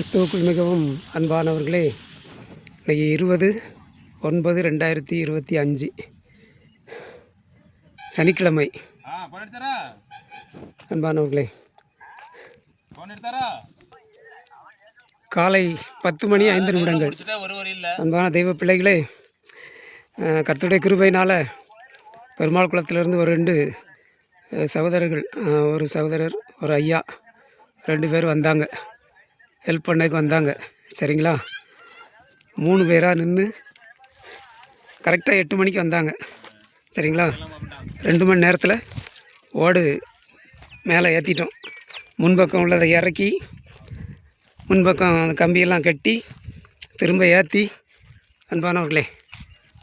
கிறிஸ்துவுக்குள் மிகவும் அன்பானவர்களே இன்றைக்கி இருபது ஒன்பது ரெண்டாயிரத்தி இருபத்தி அஞ்சு. சனிக்கிழமை. அன்பானவர்களே காலை பத்து மணி ஐந்து நிமிடங்கள். அன்பான தெய்வ பிள்ளைகளே கர்த்தருடைய கிருபையினால் பெருமாள் குளத்திலிருந்து ஒரு ரெண்டு சகோதரர்கள் ஒரு சகோதரர் ஒரு ஐயா ரெண்டு பேர் வந்தாங்க. ஹெல்ப் பண்ணக்கு வந்தாங்க. சரிங்களா? மூணு பேராக நின்று கரெக்டாக எட்டு மணிக்கு வந்தாங்க. சரிங்களா? ரெண்டு மணி நேரத்தில் ஓடு மேலே ஏற்றிட்டோம் முன்பக்கம் உள்ளதை இறக்கி முன்பக்கம் அந்த கம்பியெல்லாம் கட்டி திரும்ப ஏற்றி அன்பானவர்களே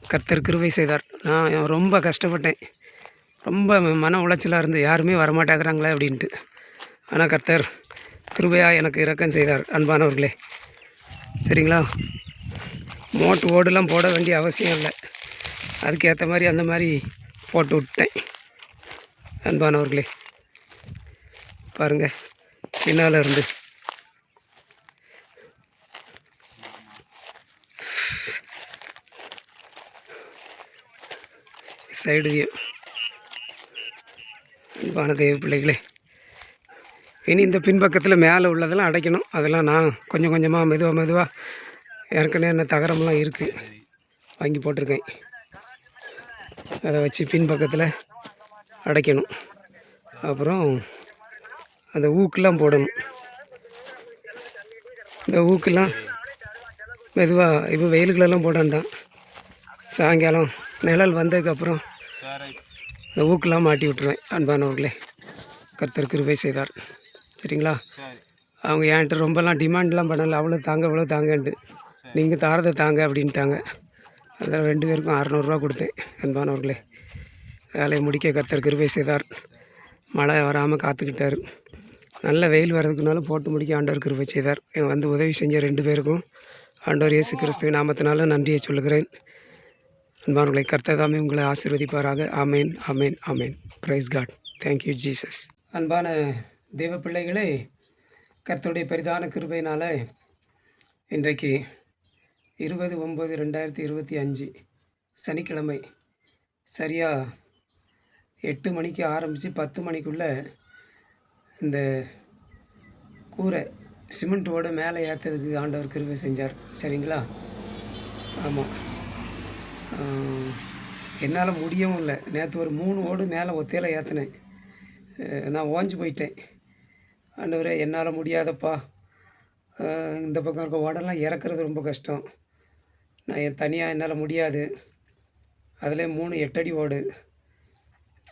கர்த்தர் கிருபை செய்தார். நான் ரொம்ப கஷ்டப்பட்டேன். ரொம்ப மன உளைச்சலாக இருந்து யாருமே வரமாட்டேங்கிறாங்களே அப்படின்ட்டு. ஆனால் கர்த்தர் கிருபையாக எனக்கு இரக்கம் செய்தார் அன்பானவர்களே. சரிங்களா? மோட்டு ஓடுலாம் போட வேண்டிய அவசியம் இல்லை. அதுக்கேற்ற மாதிரி அந்த மாதிரி போட்டு விட்டேன் அன்பானவர்களே. பாருங்கள் பின்னால் இருந்து. சைடு வியூ அன்பான தெய்வ பிள்ளைகளே. இனி இந்த பின்பக்கத்தில் மேலே உள்ளதெல்லாம் அடைக்கணும். அதெல்லாம் நான் கொஞ்சம் கொஞ்சமாக மெதுவாக மெதுவாக ஏற்கனவே என்ன தகரம்லாம் இருக்குது வாங்கி போட்டிருக்கேன். அதை வச்சு பின்பக்கத்தில் அடைக்கணும். அப்புறம் அந்த ஊக்கெலாம் போடணும். இந்த ஊக்கெல்லாம் மெதுவாக இப்போ வெயிலுக்குள்ளெல்லாம் போட வேண்டாம். சாயங்காலம் நிழல் வந்ததுக்கப்புறம் இந்த ஊக்கெல்லாம் மாட்டி விட்டுருவேன். அன்பானவர்களே கத்தர் கிருபை செய்தார். சரிங்களா? அவங்க என்கிட்ட ரொம்பலாம் டிமாண்ட்லாம் பண்ணலை. அவ்வளோ தாங்க இவ்வளோ தாங்கன்ட்டு. நீங்கள் தாரதை தாங்க அப்படின்ட்டாங்க. அதனால் ரெண்டு பேருக்கும் அறநூறுரூவா கொடுத்தேன் அன்பானவர்களே. வேலையை முடிக்க கர்த்தர் கிருபை செய்தார். மழை வராமல் காத்துக்கிட்டார். நல்ல வெயில் வர்றதுக்குனாலும் போட்டு முடிக்க ஆண்டவர் கிருபை செய்தார். வந்து உதவி செஞ்ச ரெண்டு பேருக்கும் ஆண்டவர் இயேசு கிறிஸ்துவின் நாமத்தினால நன்றியை சொல்லுகிறேன். அன்பானவர்களை கர்த்தர் தாமே உங்களை ஆசீர்வதிப்பாராக. Amen amen amen. Praise God thank you Jesus அன்பான தேவ பிள்ளைகளே கர்த்தருடைய பெரிதான கிருபையினால் இன்றைக்கு இருபது ஒம்பது ரெண்டாயிரத்தி இருபத்தி அஞ்சு சனிக்கிழமை சரியாக எட்டு மணிக்கு ஆரம்பித்து பத்து மணிக்குள்ளே இந்த கூரை சிமெண்ட்டோட மேலே ஏற்றதுக்கு ஆண்டவர் கிருபை செஞ்சார். சரிங்களா? ஆமாம் என்னால் முடியவும் இல்லை. நேற்று ஒரு மூணு ஓடு மேலே ஒத்தையில் ஏற்றினேன் நான் ஓஞ்சு போயிட்டேன். ஆண்டவரே என்னால் முடியாதப்பா. இந்த பக்கம் இருக்க ஓடெல்லாம் இறக்குறது ரொம்ப கஷ்டம். நான் என் தனியாக என்னால் முடியாது. அதில் மூணு எட்டடி ஓடு.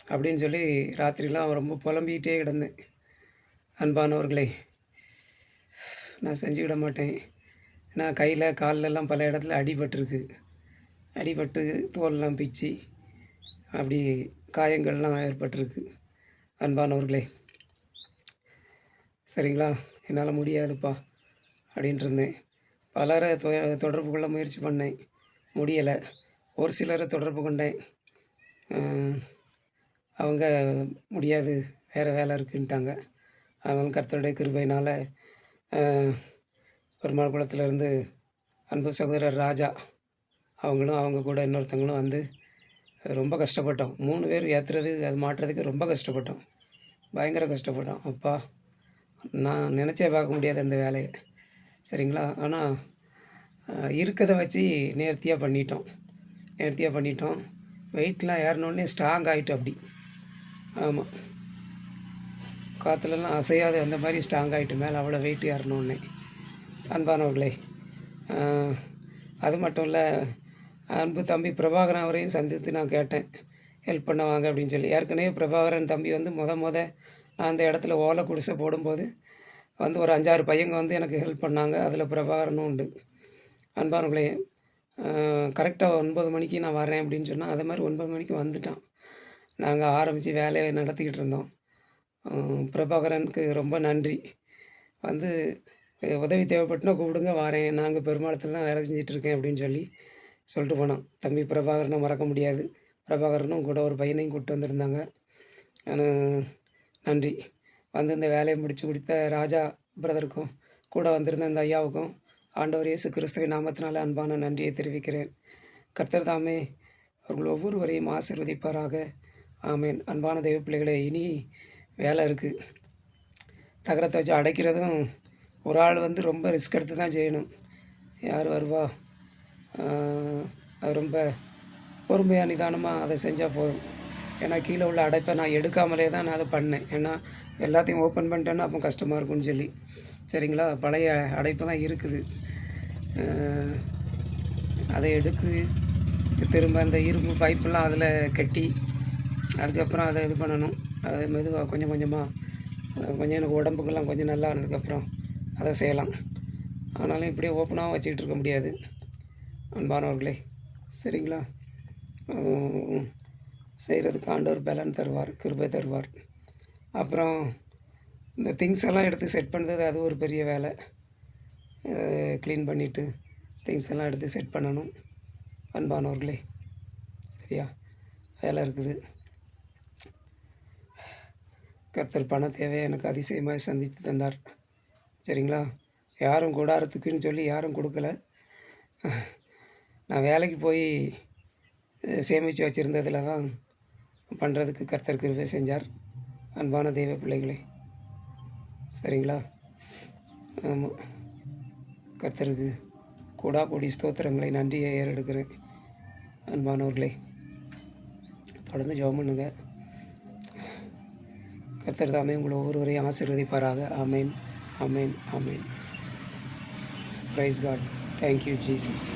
அப்படின்னு சொல்லி ராத்திரிலாம் ரொம்ப புலம்பிக்கிட்டே கிடந்தேன். அன்பானவர்களே நான் செஞ்சுக்கிட மாட்டேன். நான் கையில் கால்லெல்லாம் பல இடத்துல அடிபட்டிருக்கு. அடிபட்டு தோலெலாம் பிச்சு அப்படி காயங்கள்லாம் ஏற்பட்டிருக்கு. அன்பானவர்களே. சரிங்களா? என்னால் முடியாதுப்பா அப்படின்ட்டு இருந்தேன் பலரை தொ தொடர்பு கொள்ள முயற்சி பண்ணேன். முடியலை. ஒரு சிலரை தொடர்பு கொண்டேன். அவங்க முடியாது. வேறு வேலை இருக்குன்ட்டாங்க. அதனால கர்த்தருடைய கிருபையினால் பெருமாள் குளத்துலேருந்து அன்பு சகோதரர் ராஜா அவங்களும் அவங்க கூட இன்னொருத்தவங்களும் வந்து ரொம்ப கஷ்டப்பட்டோம். மூணு பேர் ஏற்றுறது அது மாட்டுறதுக்கு ரொம்ப கஷ்டப்பட்டோம். பயங்கர கஷ்டப்பட்டோம். அப்பா நான் நினச்சே பார்க்க முடியாது அந்த வேலையை. சரிங்களா? ஆனால் இருக்கதை வச்சு நேர்த்தியாக பண்ணிட்டோம். நேர்த்தியாக பண்ணிட்டோம். வெயிட்லாம் ஏறினோடனே ஸ்ட்ராங் ஆகிட்டோம் அப்படி. ஆமாம் காற்றுலலாம் அசையாது. அந்த மாதிரி ஸ்ட்ராங் ஆகிட்டு மேலே அவ்வளோ வெயிட் ஏறினோடனே அன்பானவர்களே அது மட்டும் இல்லை அன்பு தம்பி பிரபாகரன் அவரையும் சந்தித்து நான் கேட்டேன். ஹெல்ப் பண்ண வாங்க அப்படின்னு சொல்லி. ஏற்கனவே பிரபாகரன் தம்பி வந்து முத முத நான் அந்த இடத்துல ஓலை குடிசை போடும்போது வந்து ஒரு அஞ்சாறு பையங்க வந்து எனக்கு ஹெல்ப் பண்ணாங்க. அதில் பிரபாகரனும் உண்டு. அன்பார்களே கரெக்டாக ஒன்பது மணிக்கு நான் வரேன் அப்படின்னு சொன்னால் அதே மாதிரி ஒன்பது மணிக்கு வந்துட்டான். நாங்கள் ஆரம்பித்து வேலையை நடத்திக்கிட்டு இருந்தோம். பிரபாகரனுக்கு ரொம்ப நன்றி. வந்து உதவி தேவைப்பட்டுனா கூப்பிடுங்க வரேன். நாங்கள் பெருமாளத்தில் தான் வேலை செஞ்சிட்ருக்கேன் அப்படின்னு சொல்லி சொல்லிட்டு போனோம் தம்பி பிரபாகரனை மறக்க முடியாது. பிரபாகரனும் கூட ஒரு பையனையும் கூப்பிட்டு வந்திருந்தாங்க. நன்றி. வந்து இந்த வேலையை முடித்து கொடுத்த ராஜா பிரதருக்கும் கூட வந்திருந்த இந்த ஐயாவுக்கும் ஆண்டவர் இயேசு கிறிஸ்துவின் நாமத்தினால அன்பான நன்றியை தெரிவிக்கிறேன். கர்த்தர் தாமே அவர்கள் ஒவ்வொருவரையும் ஆசீர்வதிப்பாராக. ஆமேன். அன்பான தெய்வ பிள்ளைகளை இனி வேலை இருக்குது தகரத்தை வச்சு அடைக்கிறதும் ஒரு ஆள் வந்து ரொம்ப ரிஸ்க் எடுத்து தான் செய்யணும். யார் வருவா? அது ரொம்ப பொறுமையாக நிதானமாக அதை செஞ்சால் போதும். ஏன்னா கீழே உள்ள அடைப்பை நான் எடுக்காமலே தான் நான் அதை பண்ணேன். ஏன்னா எல்லாத்தையும் ஓப்பன் பண்ணிட்டேன்னா அப்போ கஷ்டமாக இருக்கும்னு சொல்லி. சரிங்களா? பழைய அடைப்பு தான் இருக்குது. அதை எடுத்து திரும்ப அந்த இரும்பு பைப்பெல்லாம் அதில் கட்டி அதுக்கப்புறம் அதை இது பண்ணணும். அது மெதுவாக கொஞ்சம் கொஞ்சமாக கொஞ்சம் எனக்கு உடம்புக்கெல்லாம் கொஞ்சம் நல்லா இருந்ததுக்கப்புறம் அதை செய்யலாம். ஆனாலும் இப்படியே ஓப்பனாக வச்சுக்கிட்டு இருக்க முடியாது. அன்பானவர்களே சரிங்களா? செய்கிறதுக்கு ஆண்டவர் பலன் தருவார் கிருபை தருவார். அப்புறம் இந்த திங்ஸ் எல்லாம் எடுத்து செட் பண்ணுறது அது ஒரு பெரிய வேலை. க்ளீன் பண்ணிவிட்டு திங்ஸ் எல்லாம் எடுத்து செட் பண்ணணும். அன்பானவர்களே சரியா? வேலை இருக்குது. கர்த்தர் பண தேவையை எனக்கு அதிசயமாக சந்தித்து தந்தார். சரிங்களா? யாரும் கூடாரத்துக்குன்னு சொல்லி யாரும் கொடுக்கல. நான் வேலைக்கு போய் சேமித்து வச்சுருந்ததில் தான் பண்ணுறதுக்கு கர்த்தர் கிருபை செஞ்சார். அன்பான தெய்வ பிள்ளைகளே. சரிங்களா? ஆமாம் கர்த்தருக்கு கூடா கூடி ஸ்தோத்திரங்களை நன்றியை ஏறெடுக்கிறேன். அன்பானவர்களே தொடர்ந்து ஜெபம் பண்ணுங்க. கர்த்தர் தாமே உங்களை ஒவ்வொருவரையும் ஆசீர்வதிப்பாராக. Amen amen amen. Praise God thank you Jesus